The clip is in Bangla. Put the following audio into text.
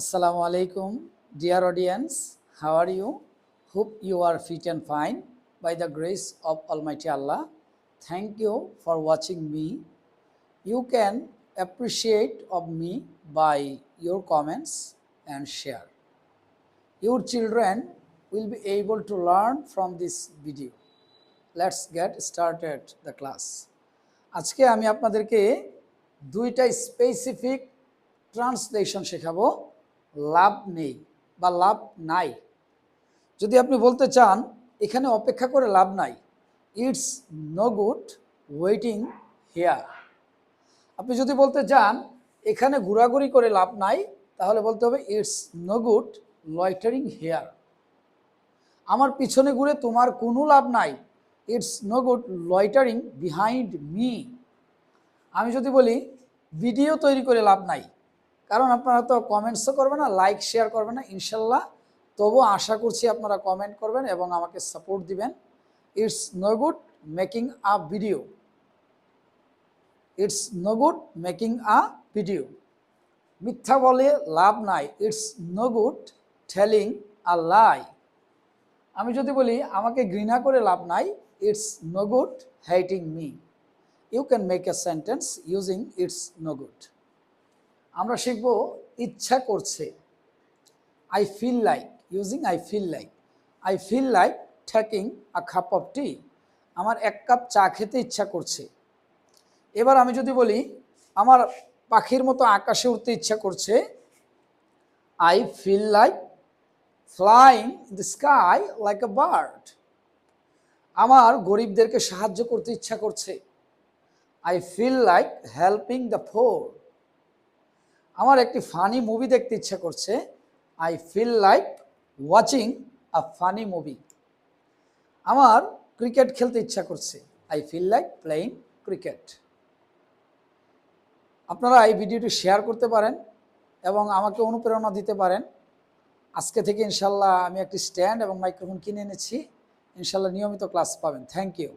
আসসালামু আলাইকুম dear audience how are you hope you are fit and fine by the grace of almighty Allah thank you for watching me you can appreciate of me by your comments and share your children will be able to learn from this video let's get started the class আজকে আমি আপনাদেরকে দুইটা স্পেসিফিক ট্রান্সলেশন শেখাবো। লাভ নেই বা লাভ নাই। যদি আপনি বলতে চান, এখানে অপেক্ষা করে লাভ নাই, it's no good waiting here. আপনি যদি বলতে চান, এখানে ঘোরাঘুরি করে লাভ নাই, তাহলে বলতে হবে it's no good loitering here. আমার পিছনে ঘুরে তোমার কোনো লাভ নাই, it's no good loitering behind me. আমি যদি বলি, ভিডিও তৈরি করে লাভ নাই কারণ আপনারা তো কমেন্টসও করবেন না লাইক শেয়ার করবেন না, ইনশাল্লাহ। তবু আশা করছি আপনারা কমেন্ট করবেন এবং আমাকে সাপোর্ট দিবেন। It's no good making a video it's no good making a video মিথ্যা বলে লাভ নাই। It's no good telling a lie আমি যদি বলি, আমাকে ঘৃণা করে লাভ নাই। It's no good hating me you can make a sentence using it's no good আমরা শিখব ইচ্ছা করছে। I feel like using I feel like I feel like taking a cup of tea আমার এক কাপ চা খেতে ইচ্ছা করছে। এবার আমি যদি বলি, আমার পাখির মতো আকাশে উঠতে ইচ্ছা করছে I feel like flying the sky like a bird আমার গরিবদেরকে সাহায্য করতে ইচ্ছা করছে। I feel like helping the poor আমার একটি ফানি মুভি দেখতে ইচ্ছা করছে। I feel like watching a funny movie আমার ক্রিকেট খেলতে ইচ্ছা করছে। I feel like playing cricket আপনারা এই ভিডিওটি শেয়ার করতে পারেন এবং আমাকে অনুপ্রেরণা দিতে পারেন। আজকে থেকে ইনশাল্লাহ আমি একটি স্ট্যান্ড এবং মাইক্রোফোন কিনে এনেছি। ইনশাল্লাহ নিয়মিত ক্লাস পাবেন। Thank you